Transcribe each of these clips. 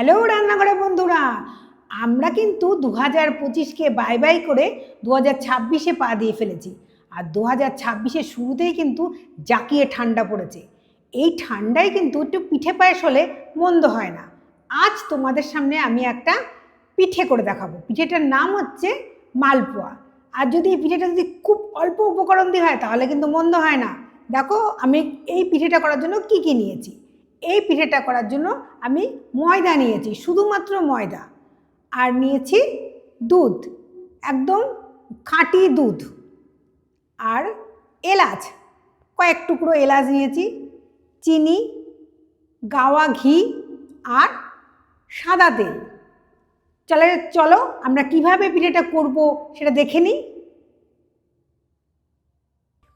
Hello রান্নাঘরে বন্ধুরা, আমরা কিন্তু দু হাজার পঁচিশকে বাই বাই করে দু হাজার ছাব্বিশে পা দিয়ে ফেলেছি। আর দু হাজার ছাব্বিশের শুরুতেই কিন্তু জাকিয়ে ঠান্ডা পড়েছে। এই ঠান্ডায় কিন্তু একটু পিঠে পায়েস হলে মন্দ হয় না। আজ তোমাদের সামনে আমি একটা পিঠে করে দেখাবো। পিঠেটার নাম হচ্ছে মালপোয়া। আর যদি এই পিঠেটা যদি খুব অল্প উপকরণ দিয়ে হয়, তাহলে কিন্তু মন্দ হয় না। দেখো, আমি এই পিঠেটা করার জন্য কি কি নিয়েছি। এই পিঠেটা করার জন্য আমি ময়দা নিয়েছি, শুধুমাত্র ময়দা। আর নিয়েছি দুধ, একদম খাঁটি দুধ। আর এলাচ, কয়েক টুকরো এলাচ নিয়েছি, চিনি, গাওয়া ঘি আর সাদা তেল। চলে, চলো আমরা কীভাবে পিঠেটা করব সেটা দেখে নিই।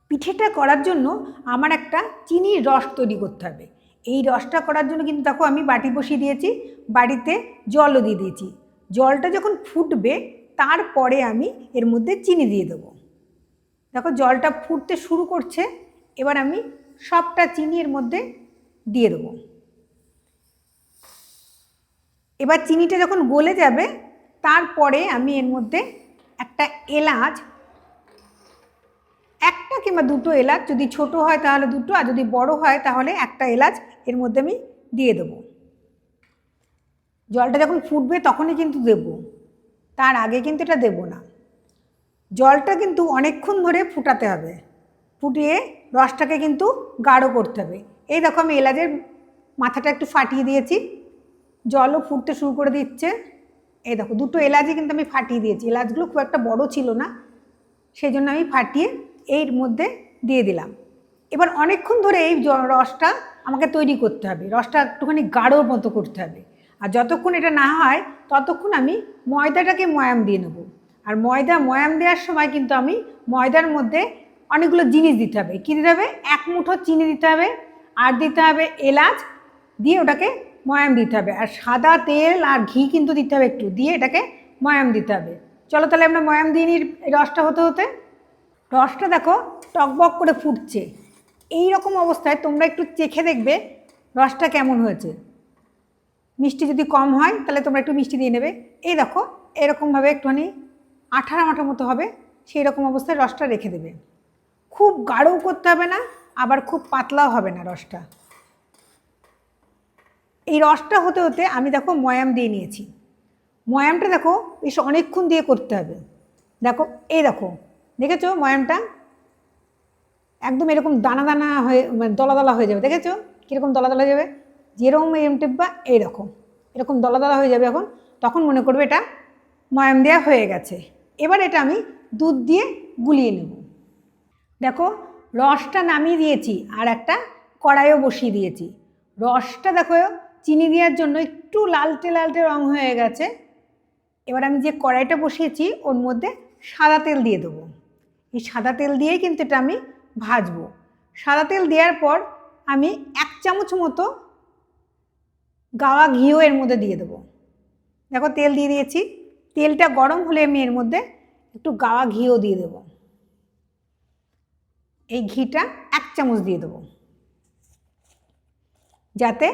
পিঠেটা করার জন্য আমার একটা চিনির রস তৈরি করতে হবে। এই রসটা করার জন্য কিন্তু দেখো আমি বাটি বসিয়ে দিয়েছি, বাড়িতে জলও দিয়ে দিয়েছি। জলটা যখন ফুটবে, তারপরে আমি এর মধ্যে চিনি দিয়ে দেবো। দেখো জলটা ফুটতে শুরু করছে, এবার আমি সবটা চিনি এর মধ্যে দিয়ে দেবো। এবার চিনিটা যখন গলে যাবে, তারপরে আমি এর মধ্যে একটা এলাচ একটা কিংবা দুটো এলাচ যদি ছোট হয় তাহলে দুটো, আর যদি বড় হয় তাহলে একটা এলাচ এর মধ্যে আমি দিয়ে দেবো। জলটা যখন ফুটবে তখনই কিন্তু দেব। তার আগে কিন্তু এটা দেব না। জলটা কিন্তু অনেকক্ষণ ধরে ফুটাতে হবে। ফুটিয়ে রসটাকে কিন্তু গাঢ় করতে হবে। এই দেখো আমি এলাচের মাথাটা একটু ফাটিয়ে দিয়েছি। জলও ফুটতে শুরু করে দিচ্ছে। এই দেখো দুটো এলাচই কিন্তু আমি ফাটিয়ে দিয়েছি। এলাচগুলো খুব একটা বড় ছিল না। সেই জন্য আমি ফাটিয়ে এর মধ্যে দিয়ে দিলাম। এবার অনেকক্ষণ ধরে এই রসটা আমাকে তৈরি করতে হবে। রসটা একটুখানি গাঢ় মতো করতে হবে। আর যতক্ষণ এটা না হয়, ততক্ষণ আমি ময়দাটাকে ময়াম দিয়ে নেব। আর ময়দা ময়াম দেওয়ার সময় কিন্তু আমি ময়দার মধ্যে অনেকগুলো জিনিস দিতে হবে। কী দিতে হবে? এক মুঠো চিনি দিতে হবে, আর দিতে হবে এলাচ দিয়ে ওটাকে ময়াম দিতে হবে। আর সাদা তেল আর ঘি কিন্তু দিতে হবে একটু। দিয়ে এটাকে ময়াম দিতে হবে। চলো তাহলে আমরা ময়াম দিয়ে নিই রসটা হতে হতে। রসটা দেখো টকবক করে ফুটছে। এই রকম অবস্থায় তোমরা একটু চেখে দেখবে রসটা কেমন হয়েছে। মিষ্টি যদি কম হয়, তাহলে তোমরা একটু মিষ্টি দিয়ে নেবে। এই দেখো, এরকমভাবে একটুখানি আঠারা মাঠার মতো হবে সেই রকম অবস্থায় রসটা রেখে দেবে। খুব গাঢ়ও করতে হবে না, আবার খুব পাতলাও হবে না রসটা। এই রসটা হতে হতে আমি দেখো ময়াম দিয়ে নিয়েছি। ময়ামটা দেখো বেশ অনেকক্ষণ দিয়ে করতে হবে। দেখো, এই দেখো দেখেছ ময়ামটা? একদম এরকম দানা দানা হয়ে মানে দলা দলা হয়ে যাবে, দেখেছ? কীরকম দলা দলা যাবে? যেরকম এরম টিপবা এইরকম এরকম। দলা দলা হয়ে যাবে এখন। তখন মনে করবে এটা ময়াম দেওয়া হয়ে গেছে। এবার এটা আমি দুধ দিয়ে গুলিয়ে নেব। দেখো, রসটা নামিয়ে দিয়েছি আর একটা কড়াইও বসিয়ে দিয়েছি। রসটা দেখো, চিনি দেওয়ার জন্য একটু লালটে লালটে রং হয়ে গেছে। এবার আমি যে কড়াইটা বসিয়েছি, ওর মধ্যে সাদা তেল দিয়ে দেবো। এই সাদা তেল দিয়েই কিন্তু এটা আমি ভাজবো। সাদা তেল দেওয়ার পর আমি এক চামচ মতো গাওয়া ঘিও এর মধ্যে দিয়ে দেবো। দেখো তেল দিয়ে দিয়েছি। তেলটা গরম হলে আমি এর মধ্যে একটু গাওয়া ঘিও দিয়ে দেবো। এই ঘিটা এক চামচ দিয়ে দেবো। যাতে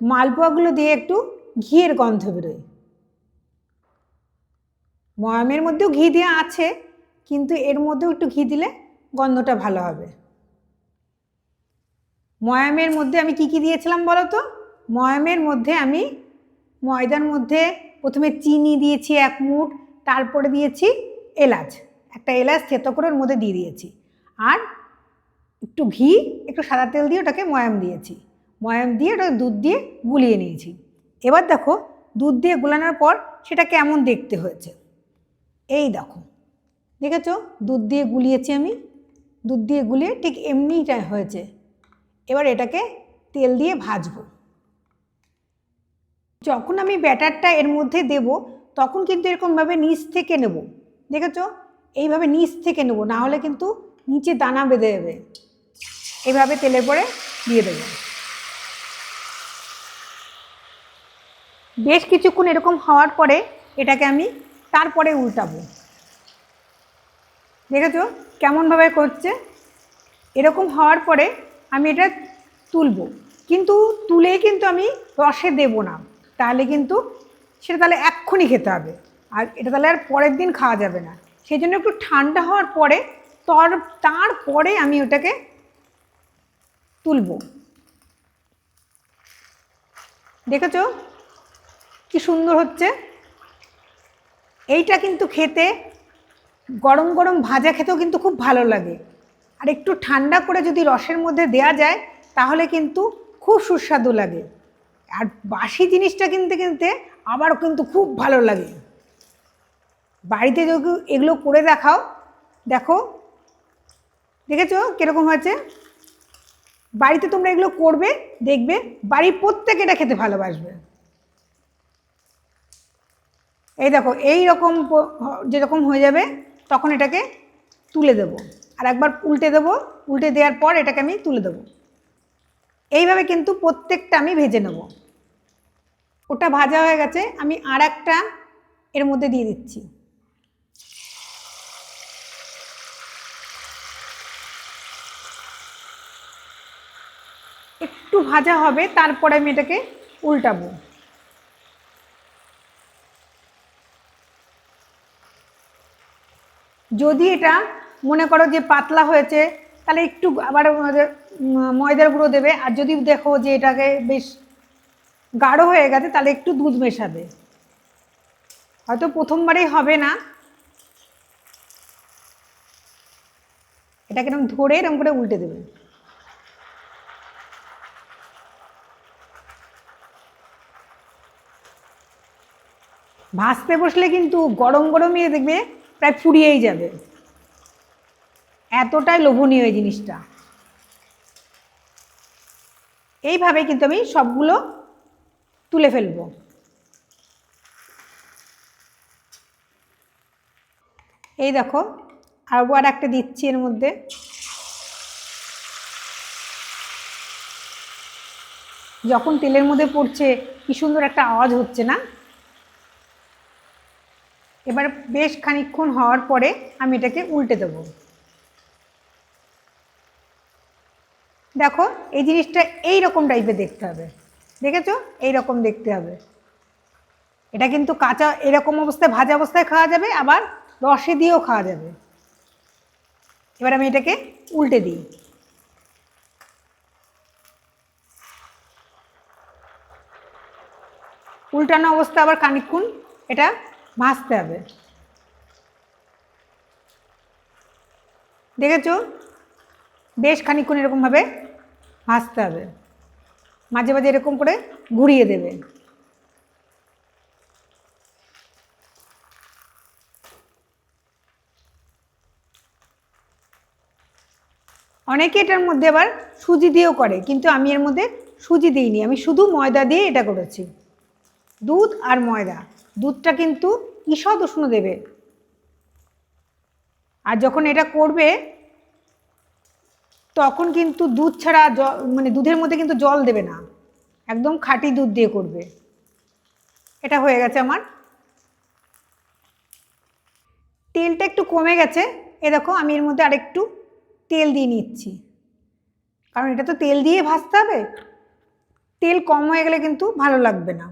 মালপোয়াগুলো দিয়ে একটু ঘিয়ের গন্ধ বেরোয়। ময়ামের মধ্যেও ঘি দেওয়া আছে। কিন্তু এর মধ্যেও একটু ঘি দিলে গন্ধটা ভালো হবে। ময়ামের মধ্যে আমি কি কি দিয়েছিলাম বলো তো ময়ামের মধ্যে আমি ময়দার মধ্যে প্রথমে চিনি দিয়েছি এক মুঠ, তারপরে দিয়েছি এলাচ। একটা এলাচ থেতো করে ওর মধ্যে দিয়ে দিয়েছি। আর একটু ঘি, একটু সাদা তেল দিয়ে ওটাকে ময়াম দিয়েছি। ময়াম দিয়ে ওটা দুধ দিয়ে গুলিয়ে নিয়েছি। এবার দেখো দুধ দিয়ে গুলানোর পর সেটা কেমন দেখতে হয়েছে। এই দেখো। দেখেছ? দুধ দিয়ে গুলিয়েছি আমি। দুধ দিয়ে গুলিয়ে ঠিক এমনিটা হয়েছে। এবার এটাকে তেল দিয়ে ভাজবো। যখন আমি ব্যাটারটা এর মধ্যে দেব, তখন কিন্তু এরকমভাবে নিচ থেকে নেব। দেখেছ? এইভাবে নিচ থেকে নেব, না হলে কিন্তু নিচে দানা বেঁধে দেবে এইভাবে তেলের পরে দিয়ে দেবো। বেশ কিছুক্ষণ এরকম হওয়ার পরে এটাকে আমি তারপরে উল্টাবো। দেখেছ? কেমনভাবে করছে? এরকম হওয়ার পরে আমি এটা তুলবো। কিন্তু তুলেই কিন্তু আমি রসে দেব না। তাহলে কিন্তু সেটা তাহলে এক্ষুনি খেতে হবে। আর এটা তাহলে আর পরের দিন খাওয়া যাবে না। সেই জন্য একটু ঠান্ডা হওয়ার পরে তর তারপরে আমি ওটাকে তুলবো। দেখেছ? কি সুন্দর হচ্ছে? এইটা কিন্তু খেতে গরম গরম ভাজা খেতেও কিন্তু খুব ভালো লাগে। আর একটু ঠান্ডা করে যদি রসের মধ্যে দেয়া যায়, তাহলে কিন্তু খুব সুস্বাদু লাগে। আর বাসি জিনিসটা কিনতে কিনতে আবারও কিন্তু খুব ভালো লাগে। বাড়িতে যদি এগুলো করে দেখাও, দেখো, দেখেছ কীরকম হয়েছে? বাড়িতে তোমরা এগুলো করবে, দেখবে, বাড়ির প্রত্যেকে এটা খেতে ভালোবাসবে। এই দেখো, এই রকম যেরকম হয়ে যাবে তখন এটাকে তুলে দেব। আর একবার উল্টে দেব, উল্টে দেওয়ার পর এটাকে আমি তুলে দেব। এইভাবে কিন্তু প্রত্যেকটা আমি ভেজে নেব। ওটা ভাজা হয়ে গেছে, আমি আর একটা এর মধ্যে দিয়ে দিচ্ছি। একটু ভাজা হবে, তারপরে আমি এটাকে উল্টাবো। যদি এটা মনে করো যে পাতলা হয়েছে, তাহলে একটু আবার ময়দার গুঁড়ো দেবে। আর যদি দেখো যে এটাকে বেশ গাঢ় হয়ে গেছে, তাহলে একটু দুধ মেশাবে। হয়তো প্রথমবারেই হবে না। এটাকে এরকম ধরে এরকম করে উল্টে দেবে। ভাজতে বসলে কিন্তু গরম গরমই দেখবে প্রায় ফুরিয়েই যাবে। এতটাই লোভনীয় এই জিনিসটা। এইভাবে কিন্তু আমি সবগুলো তুলে ফেলব। এই দেখো, আবার একটা দিচ্ছি এর মধ্যে। যখন তেলের মধ্যে পড়ছে, কি সুন্দর একটা আওয়াজ হচ্ছে না? এবার বেশ খানিকক্ষণ হওয়ার পরে আমি এটাকে উল্টে দেব। দেখো, এই জিনিসটা এই রকম টাইপের দেখতে হবে। দেখেছ? এই রকম দেখতে হবে। এটা কিন্তু কাঁচা, এরকম অবস্থায়, ভাজা অবস্থায় খাওয়া যাবে, আবার রসে দিয়েও খাওয়া যাবে। এবার আমি এটাকে উল্টে দিই। উল্টানো অবস্থা আবার খানিকক্ষণ এটা ভাজতে হবে। দেখেছ? বেশ খানিক্ষণ এরকমভাবে ভাজতে হবে। মাঝে মাঝে এরকম করে ঘুরিয়ে দেবে। অনেকে এটার মধ্যে আবার সুজি দিয়েও করে, কিন্তু আমি এর মধ্যে সুজি দিইনি। আমি শুধু ময়দা দিয়ে এটা করেছি। দুধ আর ময়দা। দুধটা কিন্তু ঈষৎ উষ্ণ দেবে। আর যখন এটা করবে, তখন কিন্তু দুধ ছাড়া মানে দুধের মধ্যে কিন্তু জল দেবে না। একদম খাঁটি দুধ দিয়ে করবে। এটা হয়ে গেছে আমার। তেলটা একটু কমে গেছে। এ দেখো, আমি এর মধ্যে আরেকটু তেল দিয়ে নিচ্ছি। কারণ এটা তো তেল দিয়ে ভাজতে হবে। তেল কম হয়ে গেলে কিন্তু ভালো লাগবে না।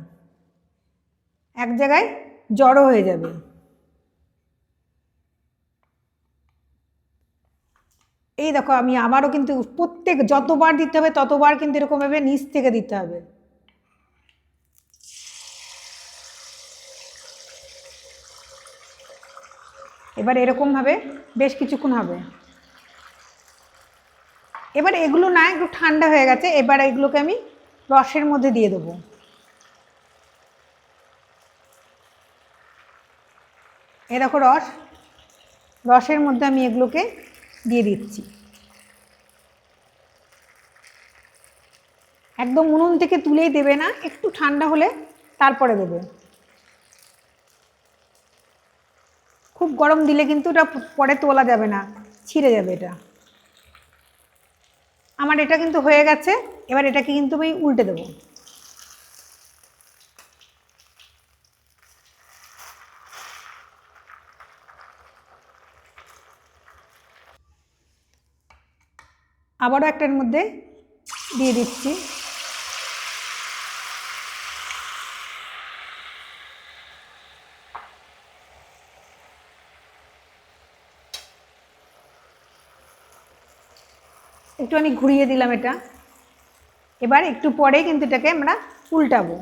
এক জায়গায় জড়ো হয়ে যাবে। এই দেখো, আমি আবারও কিন্তু প্রত্যেক, যতবার দিতে হবে, ততবার কিন্তু এরকম এরকমভাবে নিচ থেকে দিতে হবে। এবার এরকমভাবে বেশ কিছুক্ষণ হবে। এবার এগুলো না একটু ঠান্ডা হয়ে গেছে, এবার এগুলোকে আমি রসের মধ্যে দিয়ে দেবো। এ দেখো রস। রসের মধ্যে আমি এগুলোকে দিয়ে দিচ্ছি। একদম উনুন থেকে তুলেই দেবে না, একটু ঠান্ডা হলে তারপরে দেবে। খুব গরম দিলে কিন্তু এটা পরে তোলা যাবে না, ছিঁড়ে যাবে এটা। আমার এটা কিন্তু হয়ে গেছে, এবার এটাকে কিন্তু আমি উল্টে দেবো। আবারও একটার মধ্যে দিয়ে দিচ্ছি। একটু আমি ঘুরিয়ে দিলাম এটা। এবার একটু পরে কিন্তু এটাকে আমরা উল্টাবো।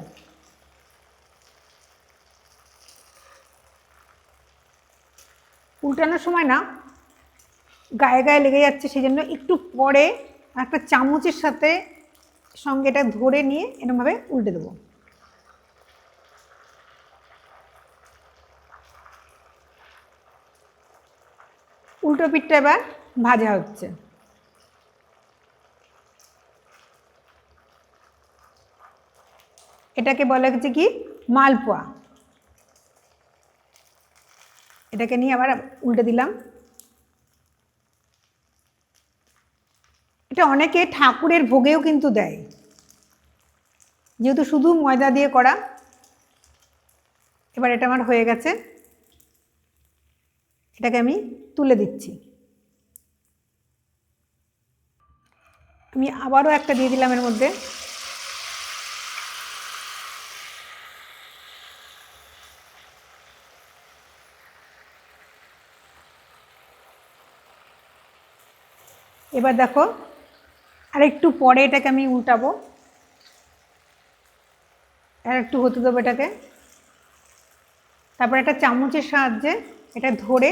উল্টানোর সময় না গায়ে গায়ে লেগে যাচ্ছে সেই জন্য একটু পরে একটা চামচের সাথে সঙ্গে এটা ধরে নিয়ে এরকমভাবে উল্টে দেবো। উল্টো পিঠটা এবার ভাজা হচ্ছে। এটাকে বলা হচ্ছে কি? মালপোয়া। এটাকে নিয়ে আবার উল্টে দিলাম। এটা অনেকে ঠাকুরের ভোগেও কিন্তু দেয়। যেহেতু শুধু ময়দা দিয়ে করা, এবার এটা আমার হয়ে গেছে। এটাকে আমি তুলে দিচ্ছি। আমি আবারও একটা দিয়ে দিলাম এর মধ্যে। এবার দেখো আর একটু পরে এটাকে আমি উল্টাবো। আর একটু হতে দেবো এটাকে। তারপর একটা চামচের সাহায্যে এটা ধরে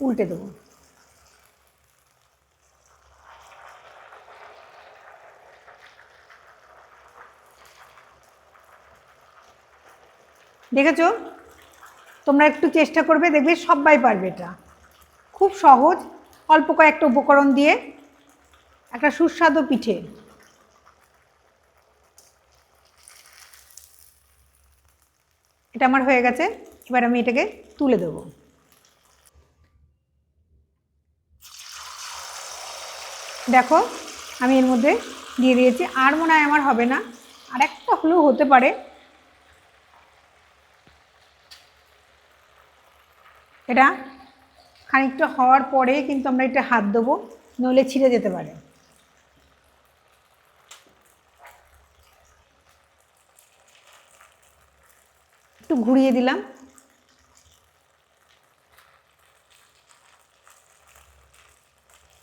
উল্টে দেবো। দেখেছ? তোমরা একটু চেষ্টা করবে, দেখবে সবাই পারবে এটা। খুব সহজ, অল্প কয়েকটা উপকরণ দিয়ে একটা সুস্বাদু পিঠে। এটা আমার হয়ে গেছে, এবার আমি এটাকে তুলে দেবো। দেখো, আমি এর মধ্যে দিয়ে দিয়েছি, আর মনে হয় আমার হবে না, আর একটা হলেও হতে পারে। এটা খানিকটা হওয়ার পরে কিন্তু আমরা এটা হাত দেবো, নইলে ছিঁড়ে যেতে পারে। ঘুরিয়ে দিলাম।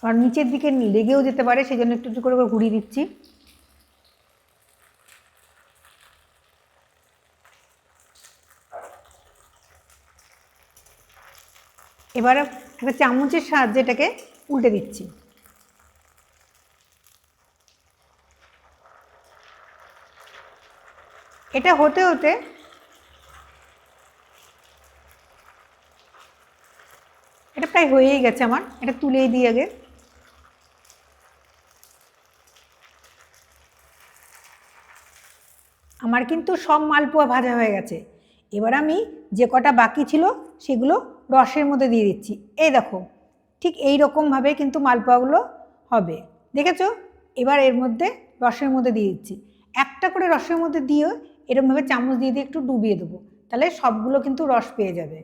আর নিচের দিকে লেগেও যেতে পারে সেই জন্য একটু একটু করে ঘুরিয়ে দিচ্ছি। এবার একটা চামচের সাহায্যে এটাকে উল্টে দিচ্ছি। এটা হতে হতে এটা প্রায় হয়েই গেছে আমার। এটা তুলেই দিই আগে। আমার কিন্তু সব মালপোয়া ভাজা হয়ে গেছে। এবার আমি যে কটা বাকি ছিল সেগুলো রসের মধ্যে দিয়ে দিচ্ছি। এই দেখো, ঠিক এই রকমভাবে কিন্তু মালপোয়াগুলো হবে। দেখেছ? এবার এর মধ্যে রসের মধ্যে দিয়ে দিচ্ছি। একটা করে রসের মধ্যে দিয়ে এরকমভাবে চামচ দিয়ে দিয়ে একটু ডুবিয়ে দেবো। তাহলে সবগুলো কিন্তু রস পেয়ে যাবে।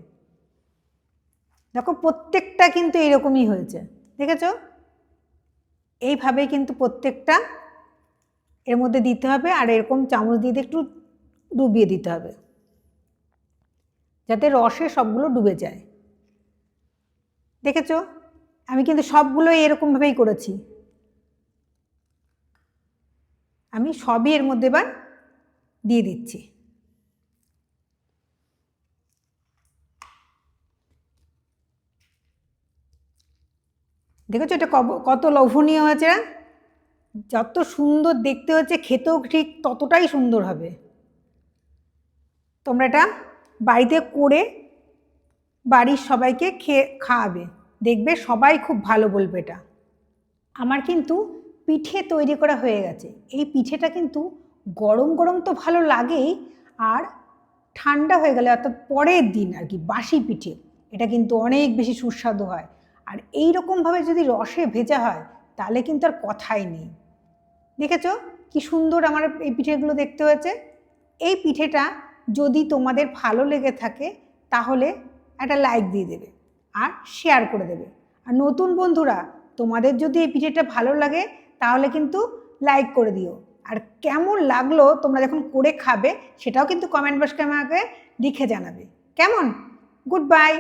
দেখো, প্রত্যেকটা কিন্তু এইরকমই হয়েছে, দেখেছ? এইভাবে কিন্তু প্রত্যেকটা এর মধ্যে দিতে হবে আর এরকম চামচ দিয়ে একটু ডুবিয়ে দিতে হবে, যাতে রসে সবগুলো ডুবে যায়। দেখেছ? আমি কিন্তু সবগুলোই এরকমভাবেই করেছি। আমি সবই এর মধ্যে এবার দিয়ে দিচ্ছি। দেখেছ এটা কত লোভনীয় হয়েছে যত সুন্দর দেখতে হচ্ছে খেতেও ঠিক ততটাই সুন্দর হবে। তোমরা এটা বাড়িতে করে বাড়ির সবাইকে খেয়ে খাওয়াবে। দেখবে সবাই খুব ভালো বলবে এটা। আমার কিন্তু পিঠে তৈরি করা হয়ে গেছে। এই পিঠেটা কিন্তু গরম গরম তো ভালো লাগেই, আর ঠান্ডা হয়ে গেলে অর্থাৎ পরের দিন আর কি, বাসি পিঠে। এটা কিন্তু অনেক বেশি সুস্বাদু হয়। আর এই রকমভাবে যদি রসে ভেজা হয়, তাহলে কিন্তু আর কথাই নেই। দেখেছ? কি সুন্দর আমার এই পিঠেগুলো দেখতে হয়েছে। এই পিঠেটা যদি তোমাদের ভালো লেগে থাকে, তাহলে একটা লাইক দিয়ে দেবে আর শেয়ার করে দেবে। আর নতুন বন্ধুরা, তোমাদের যদি এই পিঠেটা ভালো লাগে, তাহলে কিন্তু লাইক করে দিও। আর কেমন লাগল, তোমরা যখন করে খাবে, সেটাও কিন্তু কমেন্ট বক্সে আমাকে লিখে জানাবে। কেমন? Good bye